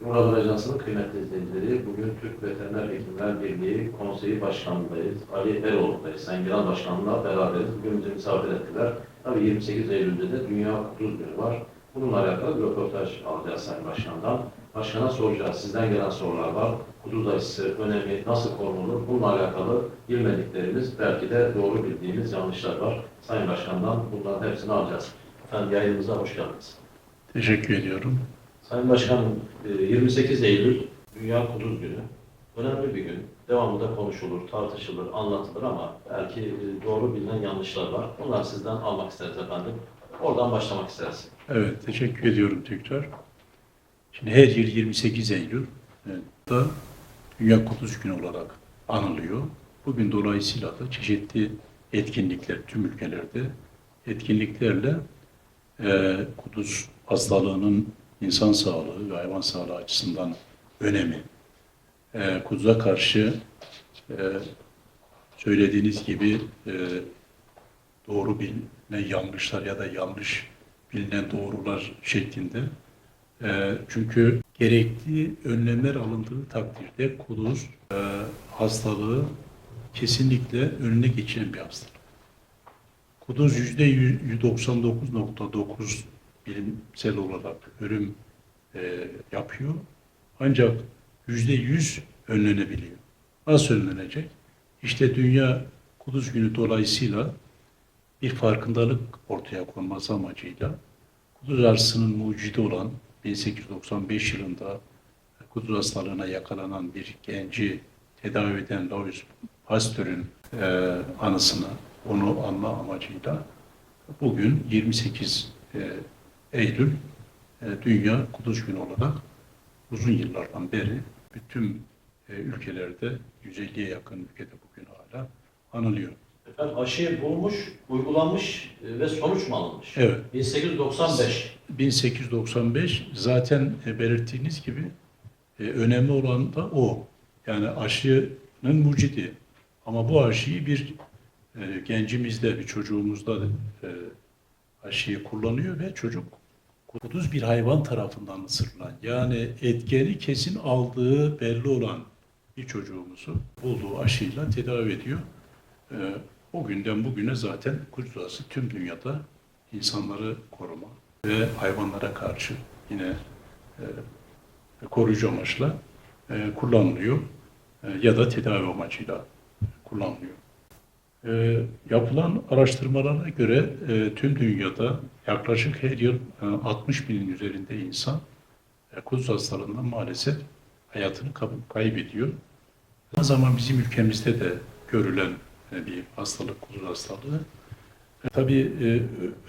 Murat Ajansı'nın kıymetli izleyicileri, bugün Türk Veteriner Hekimler Birliği Konseyi Başkanı'ndayız. Ali Eroğlu'dayız. Sayın Genel Başkan'la beraberiz. Bugün bizi misafir ettiler. Tabii 28 Eylül'de de Dünya Kuduz Günü var. Bununla alakalı bir röportaj alacağız Sayın Başkan'dan. Başkan'a soracağız. Sizden gelen sorular var. Kuduz aşısı önemi nasıl korunur? Bununla alakalı bilmediklerimiz, belki de doğru bildiğimiz yanlışlar var. Sayın Başkan'dan bunların hepsini alacağız. Efendim yayınımıza hoş geldiniz. Teşekkür ediyorum. Sayın Başkanım, e, 28 Eylül Dünya Kuduz Günü. Önemli bir gün. Devamlı da konuşulur, tartışılır, anlatılır ama belki e, doğru bilinen yanlışlar var. Bunları sizden almak isteriz efendim. Oradan başlamak isteriz. Evet, teşekkür ediyorum tekrar. Şimdi her yıl 28 Eylül e, da Dünya Kuduz Günü olarak anılıyor. Bugün dolayısıyla da çeşitli etkinlikler tüm ülkelerde etkinliklerle e, kuduz hastalığının insan sağlığı ve hayvan sağlığı açısından önemi, e, kuduza karşı e, söylediğiniz gibi e, doğru bilinen yanlışlar ya da yanlış bilinen doğrular şeklinde. E, çünkü gerekli önlemler alındığı takdirde kuduz e, hastalığı kesinlikle önüne geçilen bir hastalık. Kuduz yüzde 199.9 bilimsel olarak ölüm e, yapıyor. Ancak yüzde 100 önlenebiliyor. Nasıl önlenecek? İşte Dünya Kuduz Günü dolayısıyla bir farkındalık ortaya konması amacıyla kuduz arsının mucidi olan 1895 yılında kuduz hastalığına yakalanan bir genci tedavi eden Louis Pasteur'ün e, anısına, onu anma amacıyla bugün 28 e, Eylül e, Dünya Kuduz Günü olarak uzun yıllardan beri bütün e, ülkelerde 150'ye yakın ülkede bugün hala anılıyor. Efendim aşıyı bulmuş, uygulanmış e, ve sonuç mu alınmış? Evet. 1895. 1895 zaten e, belirttiğiniz gibi e, önemli olan da o. Yani aşının mucidi. Ama bu aşıyı bir gencimizde, bir çocuğumuzda aşıyı kullanıyor ve çocuk kuduz bir hayvan tarafından ısırılan yani etkeni kesin aldığı belli olan bir çocuğumuzu bulduğu aşıyla tedavi ediyor. E, o günden bugüne zaten aşısı tüm dünyada insanları koruma ve hayvanlara karşı yine e, koruyucu amaçla e, kullanılıyor e, ya da tedavi amacıyla kullanılıyor. E, yapılan araştırmalara göre e, tüm dünyada yaklaşık her yıl e, 60 binin üzerinde insan e, kuduz hastalığından maalesef hayatını kaybediyor. O zaman bizim ülkemizde de görülen e, bir hastalık, kuduz hastalığı. E, tabii e,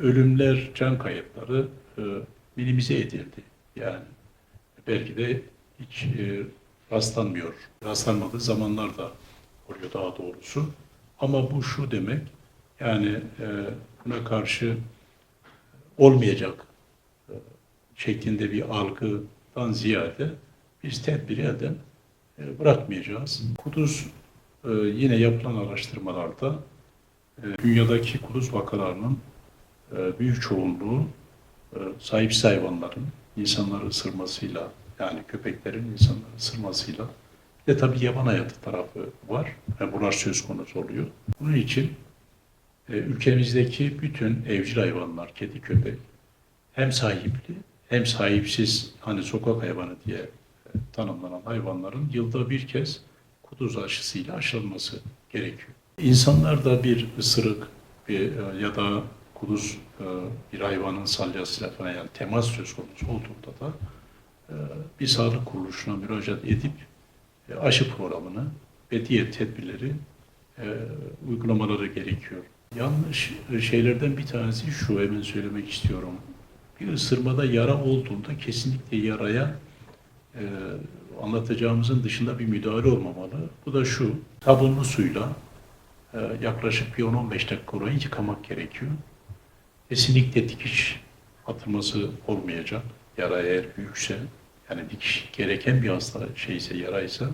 ölümler, can kayıpları e, minimize edildi. Yani belki de hiç e, rastlanmıyor. Rastlanmadığı zamanlar da oluyor daha doğrusu. Ama bu şu demek, yani e, buna karşı olmayacak e, şeklinde bir algıdan ziyade biz tedbiri elden e, bırakmayacağız. Kuduz e, yine yapılan araştırmalarda dünyadaki kuduz vakalarının büyük çoğunluğu sahipsiz hayvanların insanları ısırmasıyla yani köpeklerin insanları ısırmasıyla de tabii yaban hayatı tarafı var. ve bunlar söz konusu oluyor. Bunun için ülkemizdeki bütün evcil hayvanlar, kedi, köpek hem sahipli hem sahipsiz hani sokak hayvanı diye e, tanımlanan hayvanların yılda bir kez kuduz aşısıyla aşılması gerekiyor. İnsanlar da bir ısırık bir, e, ya da kuduz e, bir hayvanın salyasıyla falan yani temas söz konusu olduğunda da e, bir sağlık kuruluşuna müracaat edip e, aşı programını ve diğer tedbirleri e, uygulamaları gerekiyor. Yanlış şeylerden bir tanesi şu hemen söylemek istiyorum. Bir ısırmada yara olduğunda kesinlikle yaraya e, anlatacağımızın dışında bir müdahale olmamalı. Bu da şu, sabunlu suyla e, yaklaşık bir 10-15 dakika orayı yıkamak gerekiyor. Kesinlikle dikiş atılması olmayacak. Yara eğer büyükse, yani dikiş gereken bir hasta şeyse, yaraysa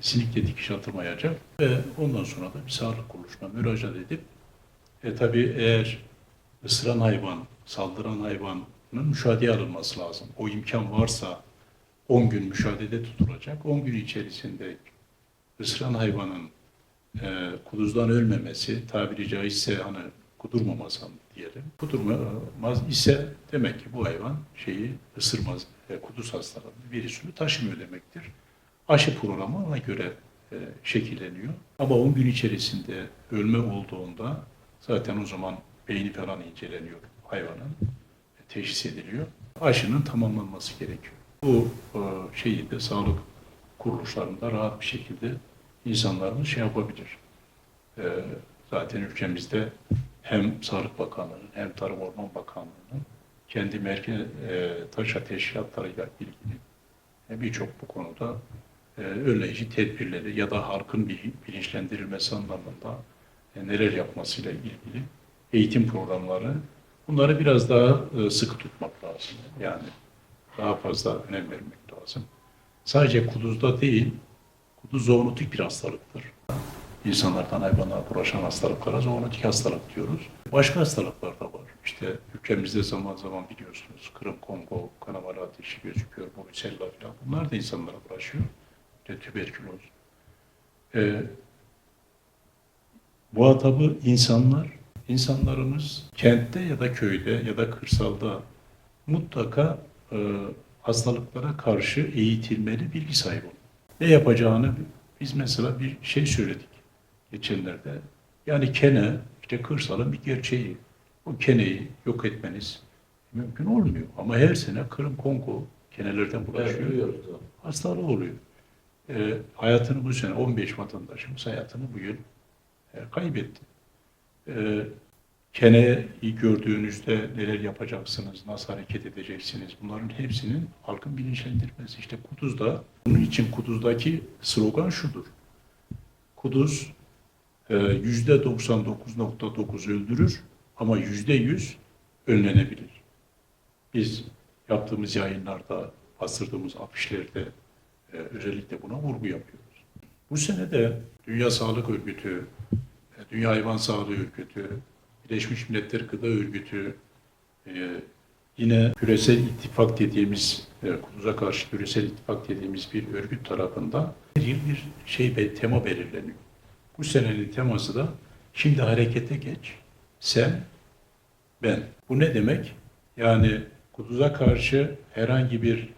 kesinlikle dikiş atılmayacak. Ve ondan sonra da bir sağlık kuruluşuna müracaat edip e, tabii eğer ısıran hayvan, saldıran hayvanın müşahedeye alınması lazım. O imkan varsa 10 gün müşahede tutulacak. 10 gün içerisinde ısıran hayvanın e, kuduzdan ölmemesi, tabiri caizse hani kudurmaması diyelim. Kudurmaz ise demek ki bu hayvan şeyi ısırmaz, e, kuduz hastalığı virüsünü taşımıyor demektir. Aşı programı ona göre e, şekilleniyor. Ama 10 gün içerisinde ölme olduğunda zaten o zaman beyni falan inceleniyor hayvanın, teşhis ediliyor. Aşının tamamlanması gerekiyor. Bu e, şeyi de sağlık kuruluşlarında rahat bir şekilde insanlarımız şey yapabilir. E, zaten ülkemizde hem Sağlık Bakanlığı'nın hem Tarım Orman Bakanlığı'nın kendi merkez e, taşra teşkilatlarıyla ilgili birçok bu konuda önleyici tedbirleri ya da halkın bilinçlendirilmesi anlamında neler yapmasıyla ilgili eğitim programları bunları biraz daha e, sıkı tutmak lazım. Yani daha fazla önem vermek lazım. Sadece kuduzda değil, kuduz zoonotik bir hastalıktır. İnsanlardan hayvanlara bulaşan hastalıklara zoonotik hastalık diyoruz. Başka hastalıklar da var. İşte ülkemizde zaman zaman biliyorsunuz Kırım, Kongo, kanamalı ateşi gözüküyor, Brusella falan. Bunlar da insanlara bulaşıyor. İşte tüberküloz. Ee, muhatabı insanlar, insanlarımız kentte ya da köyde ya da kırsalda mutlaka e, hastalıklara karşı eğitilmeli, bilgi sahibi olmalı. Ne yapacağını biz mesela bir şey söyledik geçenlerde. Yani kene, işte kırsalın bir gerçeği. O keneyi yok etmeniz mümkün olmuyor. Ama her sene Kırım Kongo kenelerden Evet, bulaşıyor. duyuyoruz. Hastalığı oluyor. E, hayatını bu sene 15 vatandaşımız hayatını bu yıl kaybetti. E, keneyi gördüğünüzde neler yapacaksınız, nasıl hareket edeceksiniz bunların hepsinin halkın bilinçlendirmesi. İşte Kuduz'da, bunun için Kuduz'daki slogan şudur. Kuduz e, yüzde 99.9 öldürür ama yüzde 100 önlenebilir. Biz yaptığımız yayınlarda, bastırdığımız afişlerde e, özellikle buna vurgu yapıyoruz. Bu sene de Dünya Sağlık Örgütü, e, Dünya Hayvan Sağlığı Örgütü, Birleşmiş Milletler Gıda Örgütü, e, yine küresel ittifak dediğimiz, e, kuduza karşı küresel ittifak dediğimiz bir örgüt tarafından her yıl bir şey be- tema belirleniyor. Bu senenin teması da şimdi harekete geç, sen, ben. Bu ne demek? Yani kuduza karşı herhangi bir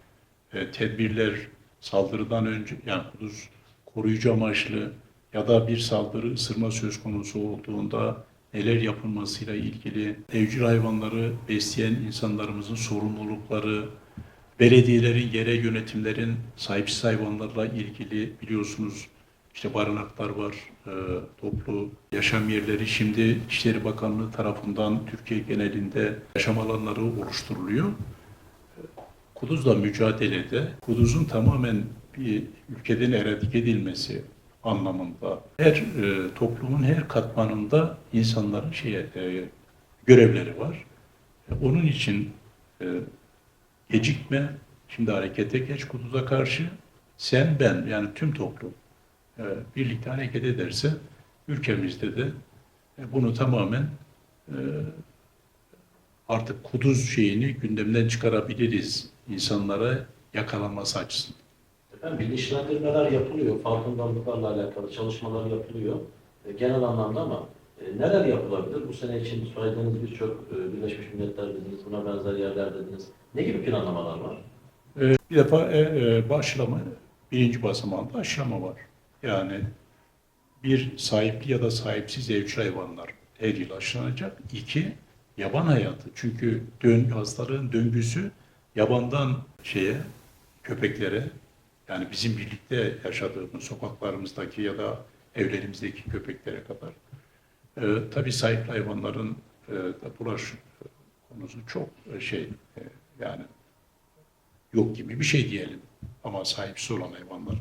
e, tedbirler saldırıdan önce yani kuduz koruyucu amaçlı ya da bir saldırı ısırma söz konusu olduğunda neler yapılmasıyla ilgili evcil hayvanları besleyen insanlarımızın sorumlulukları, belediyelerin, yerel yönetimlerin sahipsiz hayvanlarla ilgili biliyorsunuz işte barınaklar var, e, toplu yaşam yerleri. Şimdi İçişleri Bakanlığı tarafından Türkiye genelinde yaşam alanları oluşturuluyor. Kuduzla mücadelede, kuduzun tamamen bir ülkeden eradike edilmesi anlamında her e, toplumun her katmanında insanların şeye e, görevleri var. E, onun için e, gecikme, şimdi harekete geç kuduza karşı sen ben yani tüm toplum e, birlikte hareket ederse ülkemizde de e, bunu tamamen e, artık kuduz şeyini gündemden çıkarabiliriz insanlara yakalanması açısından. Efendim bilinçlendirmeler yapılıyor, farkındalıklarla alakalı çalışmalar yapılıyor e, genel anlamda ama e, neler yapılabilir? Bu sene için söylediğiniz birçok e, Birleşmiş Milletler dediniz, buna benzer yerler dediniz. Ne gibi planlamalar var? Ee, Bir defa e, e, başlama, birinci basamağında aşılama var. Yani bir sahipli ya da sahipsiz evcil hayvanlar her yıl aşılanacak. İki, yaban hayatı. Çünkü dön, hastalığın döngüsü yabandan şeye, köpeklere, yani bizim birlikte yaşadığımız sokaklarımızdaki ya da evlerimizdeki köpeklere kadar. Ee, tabii sahipli hayvanların e, bulaş konusu çok e, şey, e, yani yok gibi bir şey diyelim. Ama sahipsiz olan hayvanlara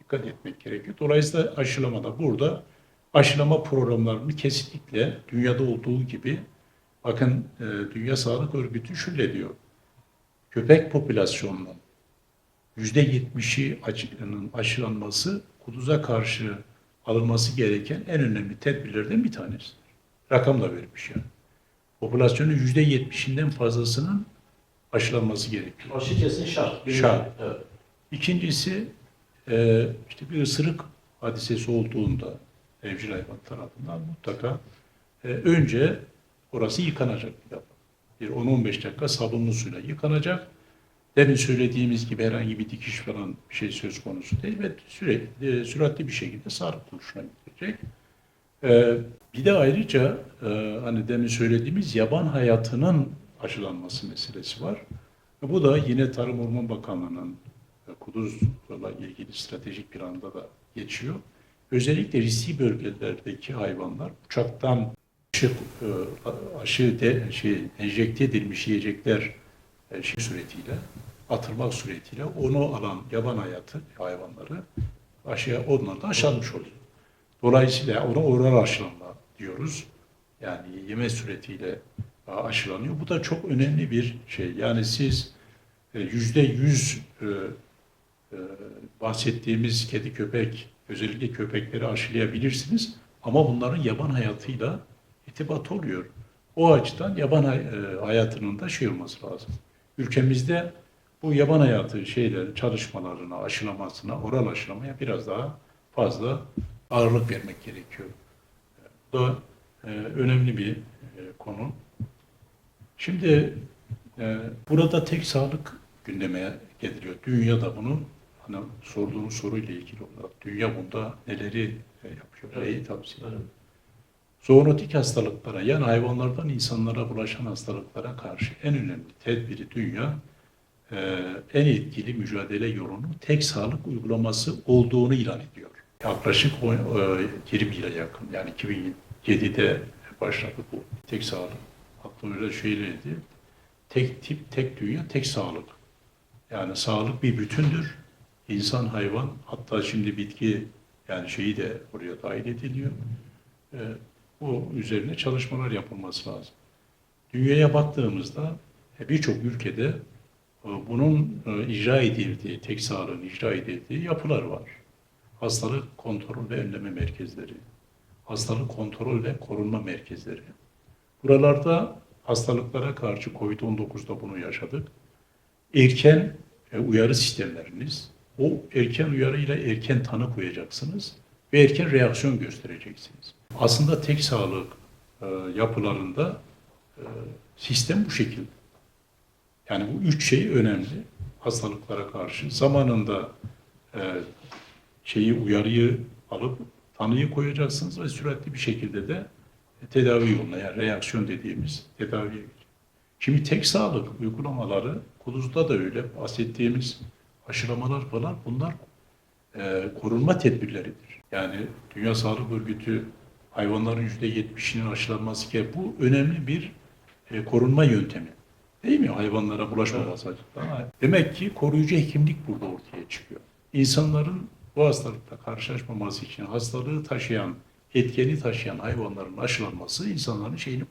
dikkat etmek gerekiyor. Dolayısıyla aşılama da burada aşılama programlarını kesinlikle dünyada olduğu gibi bakın e, Dünya Sağlık Örgütü şöyle diyor. Köpek popülasyonunun yüzde yetmişi aşının aşılanması kuduza karşı alınması gereken en önemli tedbirlerden bir tanesidir. Rakam da vermiş yani. Popülasyonun yüzde yetmişinden fazlasının aşılanması gerekiyor. Aşı kesin şart. Şart. Evet. İkincisi e, işte bir ısırık hadisesi olduğunda evcil hayvan tarafından mutlaka e, önce orası yıkanacak bir defa. Bir 10-15 dakika sabunlu suyla yıkanacak. Demin söylediğimiz gibi herhangi bir dikiş falan bir şey söz konusu değil ve sürekli, e, süratli bir şekilde sağlık kuruluşuna gidecek. Ee, bir de ayrıca e, hani demin söylediğimiz yaban hayatının aşılanması meselesi var. Bu da yine Tarım Orman Bakanlığı'nın e, kuduzla ilgili stratejik planda da geçiyor. Özellikle riskli bölgelerdeki hayvanlar uçaktan aşı, e, aşı de, şey, enjekte edilmiş yiyecekler e, şey suretiyle, atılmak suretiyle onu alan yaban hayatı hayvanları aşıya onlar da aşılanmış oluyor. Dolayısıyla ona oral aşılanma diyoruz. Yani yeme suretiyle e, aşılanıyor. Bu da çok önemli bir şey. Yani siz e, yüzde yüz e, bahsettiğimiz kedi köpek, özellikle köpekleri aşılayabilirsiniz. Ama bunların yaban hayatıyla irtibat oluyor. O açıdan yaban hay- hayatının da şey olması lazım. Ülkemizde bu yaban hayatı şeyler çalışmalarına, aşılamasına, oral aşılamaya biraz daha fazla ağırlık vermek gerekiyor. Bu da e, önemli bir e, konu. Şimdi e, burada tek sağlık gündeme getiriyor. Dünya da bunu hani sorduğunuz soruyla ilgili olarak dünya bunda neleri e, yapıyor, neyi tavsiye ediyor? Zoonotik hastalıklara yani hayvanlardan insanlara bulaşan hastalıklara karşı en önemli tedbiri dünya e, en etkili mücadele yolunun tek sağlık uygulaması olduğunu ilan ediyor. Yaklaşık o- e, 20 yıla yakın yani 2007'de başladı bu tek sağlık. Hatta öyle şeylerdi. Tek tip, tek dünya, tek sağlık. Yani sağlık bir bütündür. İnsan, hayvan, hatta şimdi bitki yani şeyi de buraya dahil ediliyor. E, bu üzerine çalışmalar yapılması lazım. Dünyaya baktığımızda e, birçok ülkede e, bunun e, icra edildiği, tek sağlığın icra edildiği yapılar var. Hastalık kontrol ve önleme merkezleri, hastalık kontrol ve korunma merkezleri. Buralarda hastalıklara karşı COVID-19'da bunu yaşadık. Erken uyarı sistemleriniz, o erken uyarıyla erken tanı koyacaksınız ve erken reaksiyon göstereceksiniz. Aslında tek sağlık e, yapılarında e, sistem bu şekilde. Yani bu üç şey önemli hastalıklara karşı. Zamanında e, şeyi uyarıyı alıp tanıyı koyacaksınız ve süratli bir şekilde de tedavi yoluna yani reaksiyon dediğimiz tedaviye gidiyor. Şimdi tek sağlık uygulamaları kuduzda da öyle bahsettiğimiz aşılamalar falan bunlar e, korunma tedbirleridir. Yani Dünya Sağlık Örgütü hayvanların yüzde yetmişinin aşılanması ki bu önemli bir e, korunma yöntemi. Değil mi? Hayvanlara bulaşmaması açısından. Demek ki koruyucu hekimlik burada ortaya çıkıyor. İnsanların bu hastalıkla karşılaşmaması için hastalığı taşıyan, etkeni taşıyan hayvanların aşılanması insanların şeyini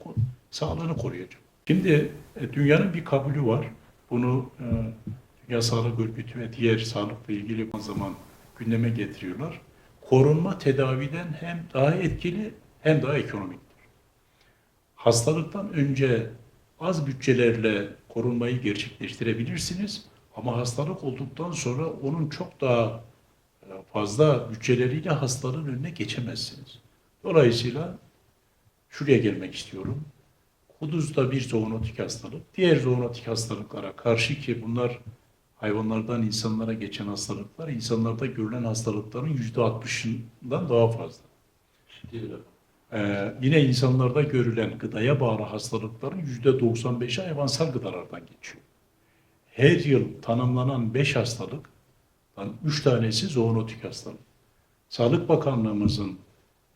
sağlığını koruyacak. Şimdi e, dünyanın bir kabulü var. Bunu e, Dünya Sağlık Örgütü ve diğer sağlıkla ilgili zaman gündeme getiriyorlar. Korunma tedaviden hem daha etkili hem daha ekonomiktir. Hastalıktan önce az bütçelerle korunmayı gerçekleştirebilirsiniz ama hastalık olduktan sonra onun çok daha e, fazla bütçeleriyle hastalığın önüne geçemezsiniz. Dolayısıyla şuraya gelmek istiyorum. Kuduzda bir zoonotik hastalık, diğer zoonotik hastalıklara karşı ki bunlar hayvanlardan insanlara geçen hastalıklar, insanlarda görülen hastalıkların yüzde altmışından daha fazla. Ee, yine insanlarda görülen gıdaya bağlı hastalıkların yüzde 95'i hayvansal gıdalardan geçiyor. Her yıl tanımlanan 5 hastalıktan 3 tanesi zoonotik hastalık. Sağlık Bakanlığımızın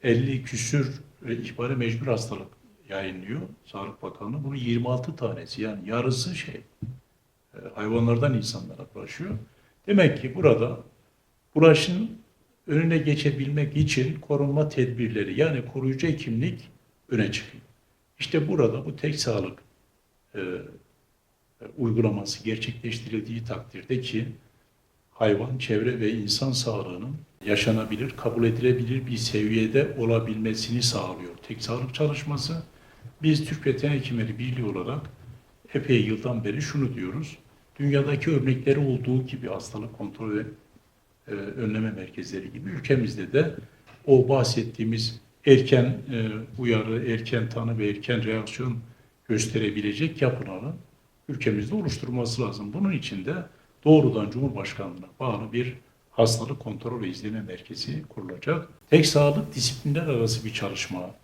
50 küsür e, ihbari mecbur hastalık yayınlıyor. Sağlık Bakanlığı bunun 26 tanesi yani yarısı şey hayvanlardan insanlara bulaşıyor. Demek ki burada bulaşın önüne geçebilmek için korunma tedbirleri yani koruyucu hekimlik öne çıkıyor. İşte burada bu tek sağlık e, e, uygulaması gerçekleştirildiği takdirde ki hayvan, çevre ve insan sağlığının yaşanabilir, kabul edilebilir bir seviyede olabilmesini sağlıyor. Tek sağlık çalışması biz Türk Veteriner Hekimleri Birliği olarak epey yıldan beri şunu diyoruz. Dünyadaki örnekleri olduğu gibi hastalık kontrol ve e, önleme merkezleri gibi ülkemizde de o bahsettiğimiz erken e, uyarı, erken tanı ve erken reaksiyon gösterebilecek yapıların ülkemizde oluşturulması lazım. Bunun için de doğrudan Cumhurbaşkanlığına bağlı bir hastalık kontrol ve izleme merkezi kurulacak. Tek sağlık disiplinler arası bir çalışma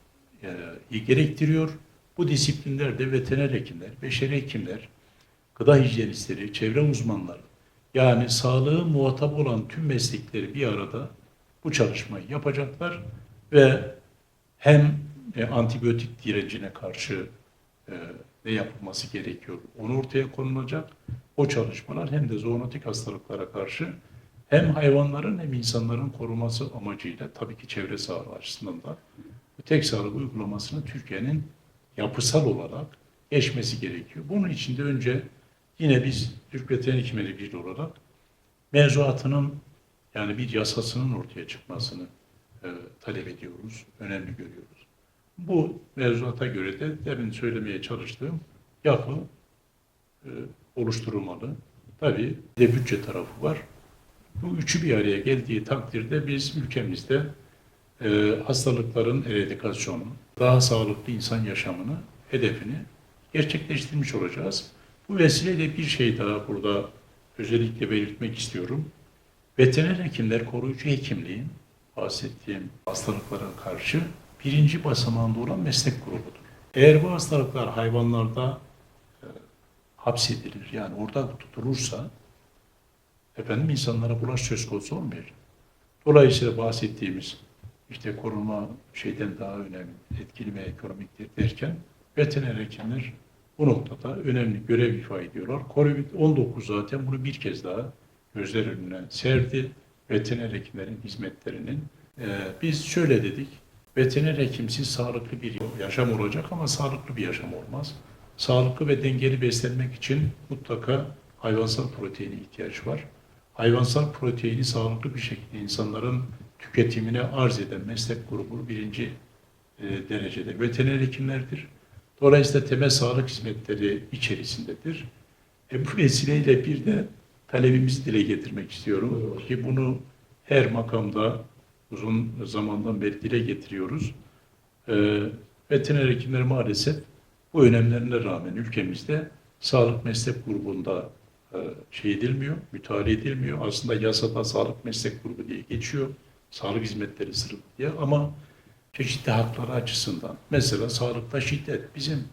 e, gerektiriyor. Bu disiplinlerde veteriner hekimler, beşeri hekimler, gıda hijyenistleri, çevre uzmanları yani sağlığı muhatap olan tüm meslekleri bir arada bu çalışmayı yapacaklar ve hem e, antibiyotik direncine karşı e, ne yapılması gerekiyor onu ortaya konulacak. O çalışmalar hem de zoonotik hastalıklara karşı hem hayvanların hem insanların koruması amacıyla tabii ki çevre sağlığı açısından da bu tek sağlık uygulamasını Türkiye'nin yapısal olarak geçmesi gerekiyor. Bunun için de önce yine biz Türk Veteriner Hekimleri Birliği olarak mevzuatının yani bir yasasının ortaya çıkmasını e, talep ediyoruz, önemli görüyoruz. Bu mevzuata göre de demin söylemeye çalıştığım yapı e, oluşturulmalı. Tabii de bütçe tarafı var. Bu üçü bir araya geldiği takdirde biz ülkemizde e, hastalıkların eradikasyonu, daha sağlıklı insan yaşamını, hedefini gerçekleştirmiş olacağız. Bu vesileyle bir şey daha burada özellikle belirtmek istiyorum. Veteriner hekimler koruyucu hekimliğin bahsettiğim hastalıklara karşı birinci basamağında olan meslek grubudur. Eğer bu hastalıklar hayvanlarda e, hapsedilir yani orada tutulursa efendim insanlara bulaş söz konusu olmayacak. Dolayısıyla bahsettiğimiz işte korunma şeyden daha önemli, etkili ve ekonomiktir derken veteriner hekimler bu noktada önemli görev ifade ediyorlar. Covid-19 zaten bunu bir kez daha gözler önüne serdi. Veteriner hekimlerin hizmetlerinin. Ee, biz şöyle dedik, veteriner hekimsiz sağlıklı bir yaşam olacak ama sağlıklı bir yaşam olmaz. Sağlıklı ve dengeli beslenmek için mutlaka hayvansal proteine ihtiyaç var. Hayvansal proteini sağlıklı bir şekilde insanların tüketimine arz eden meslek grubu birinci e, derecede veteriner hekimlerdir. Dolayısıyla temel sağlık hizmetleri içerisindedir. E, bu vesileyle bir de talebimizi dile getirmek istiyorum ki bunu her makamda uzun zamandan beri dile getiriyoruz. E, veteriner hekimleri maalesef bu önemlerine rağmen ülkemizde sağlık meslek grubunda e, şey edilmiyor, müteala edilmiyor. Aslında yasada sağlık meslek grubu diye geçiyor. Sağlık hizmetleri sınıfı diye ama çeşitli hakları açısından. Mesela sağlıkta şiddet. Bizim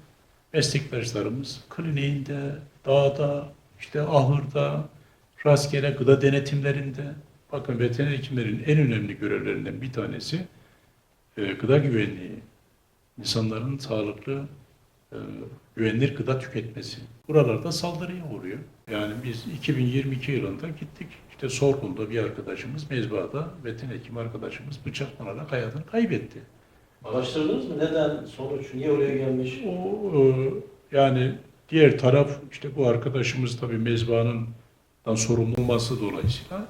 meslektaşlarımız kliniğinde, dağda, işte ahırda, rastgele gıda denetimlerinde. Bakın veteriner hekimlerin en önemli görevlerinden bir tanesi e, gıda güvenliği. İnsanların sağlıklı, e, güvenilir gıda tüketmesi. Buralarda saldırıya uğruyor. Yani biz 2022 yılında gittik. İşte Sorgun'da bir arkadaşımız, mezbahada veteriner hekim arkadaşımız bıçaklanarak hayatını kaybetti. Araştırdınız mı? Neden? Sonuç? Niye oraya gelmiş? O e, yani diğer taraf işte bu arkadaşımız tabii mezbahanın sorumlu olması dolayısıyla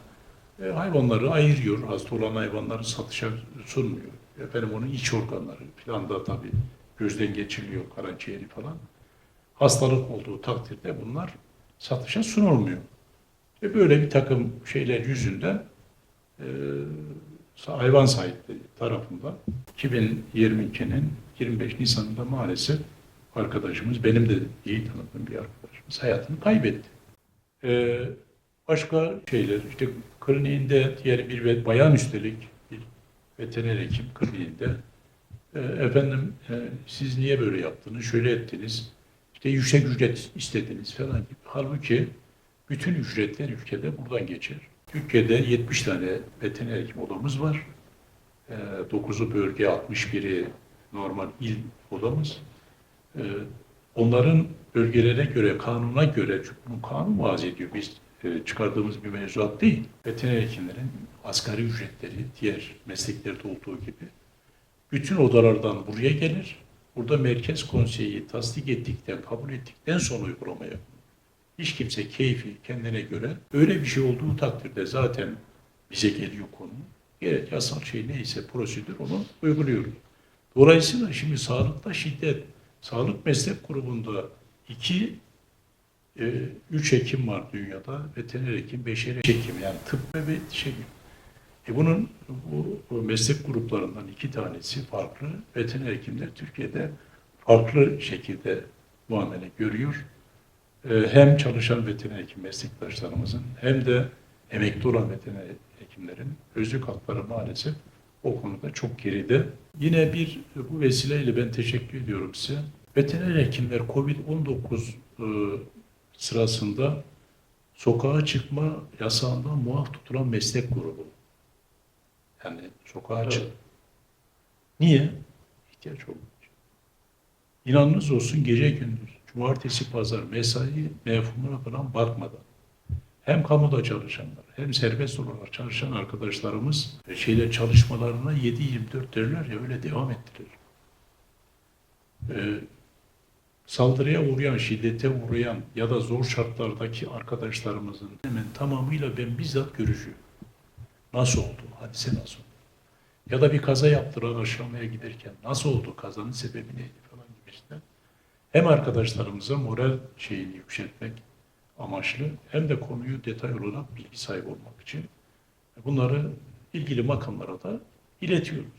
e, hayvanları ayırıyor. Hasta olan hayvanları satışa sunmuyor. Efendim onun iç organları falan da tabii gözden geçiriliyor karaciğeri falan. Hastalık olduğu takdirde bunlar satışa sunulmuyor. Ve böyle bir takım şeyler yüzünden e, hayvan sahipleri tarafından 2022'nin 25 Nisan'ında maalesef arkadaşımız, benim de iyi tanıdığım bir arkadaşımız hayatını kaybetti. Ee, başka şeyler, işte kliniğinde diğer bir bayan üstelik bir veteriner hekim kliniğinde e, efendim e, siz niye böyle yaptınız, şöyle ettiniz, işte yüksek ücret istediniz falan gibi. Halbuki bütün ücretler ülkede buradan geçer. Türkiye'de 70 tane veteriner hekim odamız var. Ee, 9'u bölge, 61'i normal il odamız. Ee, onların bölgelere göre, kanuna göre, çünkü bu kanun vaaz ediyor. Biz e, çıkardığımız bir mevzuat değil. Veteriner hekimlerin asgari ücretleri diğer mesleklerde olduğu gibi bütün odalardan buraya gelir. Burada merkez konseyi tasdik ettikten, kabul ettikten sonra uygulamaya. Hiç kimse keyfi kendine göre öyle bir şey olduğu takdirde zaten bize geliyor konu. Gerek yasal şey neyse prosedür onu uyguluyoruz. Dolayısıyla şimdi sağlıkta şiddet, sağlık meslek grubunda iki e, üç hekim var dünyada. Veteriner hekim, beşer hekim yani tıp ve hekim. E bunun bu, bu meslek gruplarından iki tanesi farklı. Veteriner hekimler Türkiye'de farklı şekilde muamele görüyor. E, hem çalışan veteriner hekim meslektaşlarımızın hem de emekli olan veteriner hekimlerin özlük hakları maalesef o konuda çok geride. Yine bir bu vesileyle ben teşekkür ediyorum size. Veteriner hekimler COVID-19 e, sırasında sokağa çıkma yasağından muaf tutulan meslek grubu. Yani sokağa Evet. çık. Niye? İhtiyaç olmuş. İnanınız olsun gece gündüz, cumartesi pazar mesai mefhumuna falan bakmadan hem kamuda çalışanlar hem serbest olarak çalışan arkadaşlarımız şeyle çalışmalarına 7-24 derler ya öyle devam ettiler. Ee, saldırıya uğrayan, şiddete uğrayan ya da zor şartlardaki arkadaşlarımızın hemen tamamıyla ben bizzat görüşüyorum. Nasıl oldu? Hadise nasıl oldu? Ya da bir kaza yaptılar aşamaya giderken nasıl oldu? Kazanın sebebi neydi. Hem arkadaşlarımıza moral şeyini yükseltmek amaçlı hem de konuyu detay olarak bilgi sahibi olmak için bunları ilgili makamlara da iletiyoruz.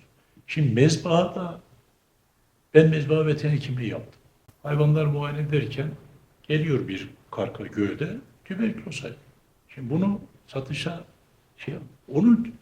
Şimdi mezbahada ben mezbaha veteriner hekimliği yaptım. Hayvanlar muayene ederken geliyor bir karka göğde tüberküloz. Şimdi bunu satışa şey onun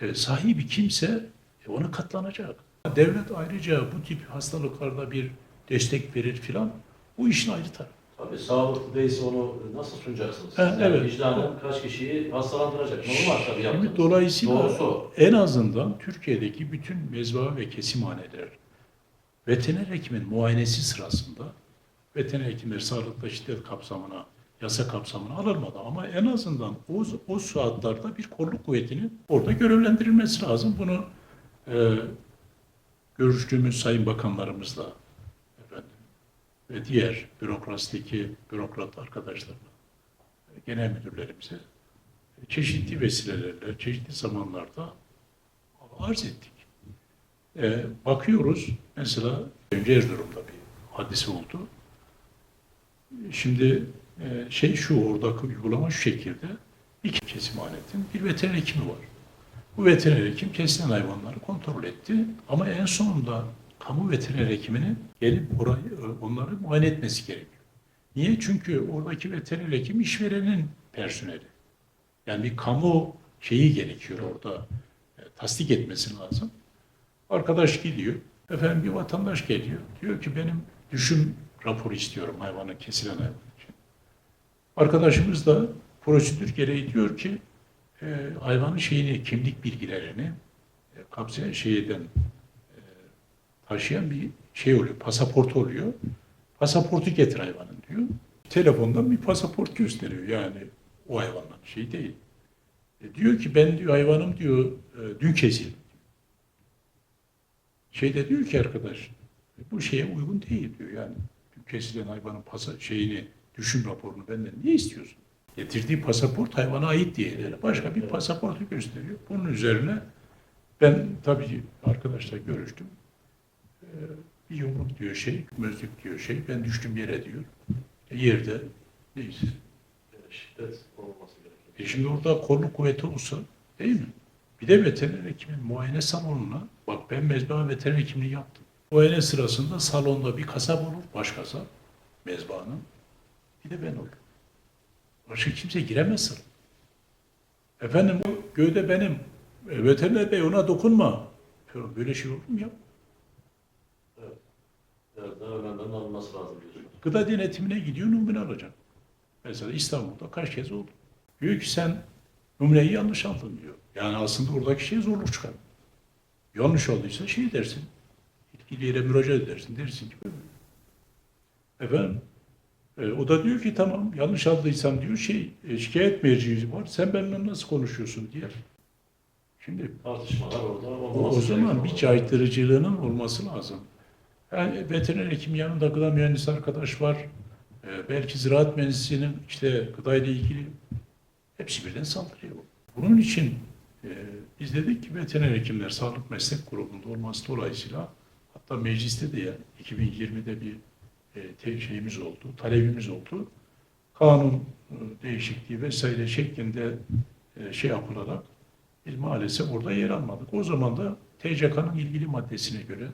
e, sahibi kimse e, ona katlanacak. Devlet ayrıca bu tip hastalıklarda bir destek verir filan. Bu işin ayrı tarafı. Tabii sağlıklı değilse onu nasıl sunacaksınız? Ha, Yani evet. Vicdanen kaç kişiyi hastalandıracak? Normal tabii Şimdi yaptığınız. dolayısıyla Doğrusu en azından Türkiye'deki bütün mezba ve kesimhaneler veteriner hekimin muayenesi sırasında veteriner hekimler sağlıkta şiddet kapsamına, yasa kapsamına alınmadı ama en azından o, o saatlerde bir kolluk kuvvetinin orada görevlendirilmesi lazım. Bunu e, görüştüğümüz sayın bakanlarımızla ve diğer bürokrasideki bürokrat arkadaşlarla, genel müdürlerimize çeşitli vesilelerle, çeşitli zamanlarda arz ettik. Ee, bakıyoruz, mesela önce Erzurum'da bir hadise oldu. Şimdi e, şey şu, oradaki uygulama şu şekilde, iki kesimhanetin bir veteriner hekimi var. Bu veteriner hekim kesilen hayvanları kontrol etti ama en sonunda kamu veteriner hekiminin gelip orayı, e, onları muayene etmesi gerekiyor. Niye? Çünkü oradaki veteriner hekim işverenin personeli. Yani bir kamu şeyi gerekiyor orada. E, tasdik etmesi lazım. Arkadaş gidiyor. Efendim bir vatandaş geliyor. Diyor ki benim düşüm raporu istiyorum hayvanın kesilen hayvan için. Arkadaşımız da prosedür gereği diyor ki e, hayvanın şeyini, kimlik bilgilerini e, kapsayan şeyden taşıyan bir şey oluyor, pasaport oluyor. Pasaportu getir hayvanın diyor. Telefondan bir pasaport gösteriyor yani o hayvanın şey değil. E, diyor ki ben diyor hayvanım diyor e, dün kesildi. Şeyde diyor ki arkadaş e, bu şeye uygun değil diyor yani. Dün kesilen hayvanın pasa, şeyini düşüm raporunu benden niye istiyorsun? Getirdiği pasaport hayvana ait diye yani başka bir pasaportu gösteriyor. Bunun üzerine ben tabii arkadaşla görüştüm. Ee, bir yumruk diyor şey, mözlük diyor şey, ben düştüm yere diyor. Yerde neyse. Yani şiddet olması gerekiyor. E şimdi orada kolluk kuvveti olsa değil mi? Bir de veteriner hekimin muayene salonuna, bak ben mezba veteriner hekimliği yaptım. Muayene sırasında salonda bir kasap olur, baş kasap, mezbanın. Bir de ben olurum. Başka kimse giremez salona. Efendim bu gövde benim, e, veteriner bey ona dokunma. Böyle şey olur mu ya? Biraz daha lazım diyorsunuz. Gıda denetimine gidiyor numune alacak. Mesela İstanbul'da kaç kez oldu. Diyor ki sen numuneyi yanlış aldın diyor. Yani aslında oradaki şey zorluk çıkar. Yanlış olduysa şey dersin. İlgili yere müracaat edersin. Dersin ki böyle. Efendim e, o da diyor ki tamam yanlış aldıysam diyor şey e, şikayet merciği var. Sen benimle nasıl konuşuyorsun diye. Şimdi Tartışmalar orada o, o zaman bir caydırıcılığının olması lazım. Yani veteriner hekim yanında gıda mühendisi arkadaş var. Ee, belki ziraat mühendisinin işte gıda ile ilgili hepsi birden saldırıyor. Bunun için e, biz dedik ki veteriner hekimler sağlık meslek grubunda olması dolayısıyla hatta mecliste de ya 2020'de bir e, şeyimiz oldu, talebimiz oldu. kanun e, değişikliği vesaire şeklinde e, şey yapılarak biz maalesef orada yer almadık. O zaman da TCK'nın ilgili maddesine göre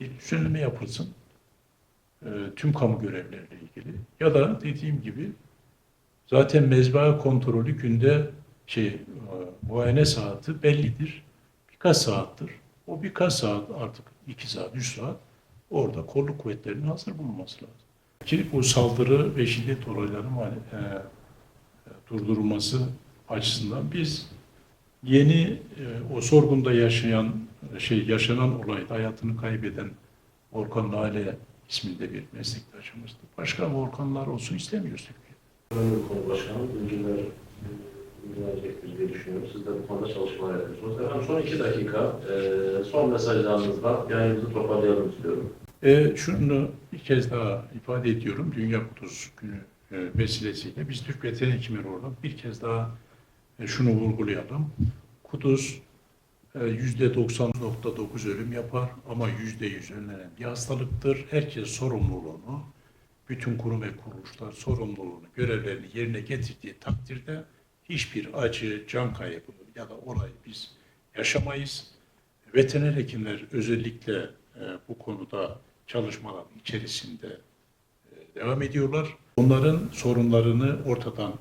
bir düzenleme yapılsın. E, tüm kamu görevleriyle ilgili. Ya da dediğim gibi zaten mezba kontrolü günde şey e, muayene saati bellidir. Birkaç saattir. O birkaç saat artık iki saat, üç saat orada kolluk kuvvetlerinin hazır bulunması lazım. Ki bu saldırı ve şiddet olaylarının mani- e, e, durdurulması açısından biz yeni e, o sorgunda yaşayan şey yaşanan olayda hayatını kaybeden Volkan Lale isminde bir meslektaşımızdı. Başka volkanlar olsun istemiyoruz Türkiye'de. Bir konu başkanım. Bilgiler ilgilenecektir diye düşünüyorum. Siz de bu konuda çalışmalar yapıyorsunuz. Efendim son iki dakika e, son mesajlarınızla yayınımızı toparlayalım istiyorum. E, şunu bir kez daha ifade ediyorum. Dünya Kudüs Günü e, vesilesiyle biz Türk veteriner hekimleri olarak bir kez daha e, şunu vurgulayalım. Kudüs yüzde %90.9 ölüm yapar ama yüzde yüz önlenen bir hastalıktır. Herkes sorumluluğunu, bütün kurum ve kuruluşlar sorumluluğunu, görevlerini yerine getirdiği takdirde hiçbir acı, can kaybı ya da olay biz yaşamayız. Veteriner hekimler özellikle e, bu konuda çalışmalar içerisinde e, devam ediyorlar. Onların sorunlarını ortadan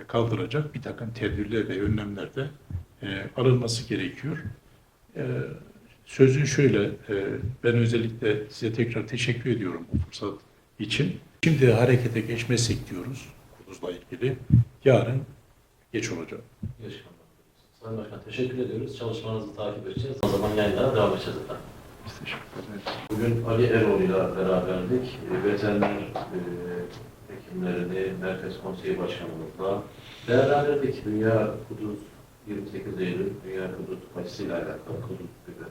e, kaldıracak bir takım tedbirler ve önlemler de e, alınması gerekiyor. E, sözü şöyle, e, ben özellikle size tekrar teşekkür ediyorum bu fırsat için. Şimdi harekete geçmezsek diyoruz Kuduz'la ilgili. Yarın geç olacak. Yaşam. Sayın Başkan teşekkür ediyoruz. Çalışmanızı takip edeceğiz. O zaman yayınlara devam edeceğiz efendim. Biz teşekkür ederiz. Bugün Ali Erol ile beraberdik. E, Veteriner e, hekimlerini Merkez Konseyi Başkanımızla değerlendirdik. Dünya Kudüs 28 Eylül Dünya Kudüs açısıyla alakalı Kudüs gibi.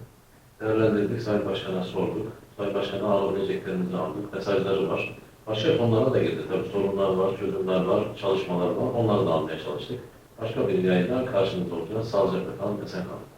Değerlendirdik. Sayın Başkan'a sorduk. Sayın Başkan'a alabileceklerimizi aldık. Mesajları var. Başka konulara da girdi. Tabii sorunlar var, çözümler var, çalışmalar var. Onları da almaya çalıştık. Başka bir yayından karşınızda olacağız. Sağlıcakla kalın, esen kalın.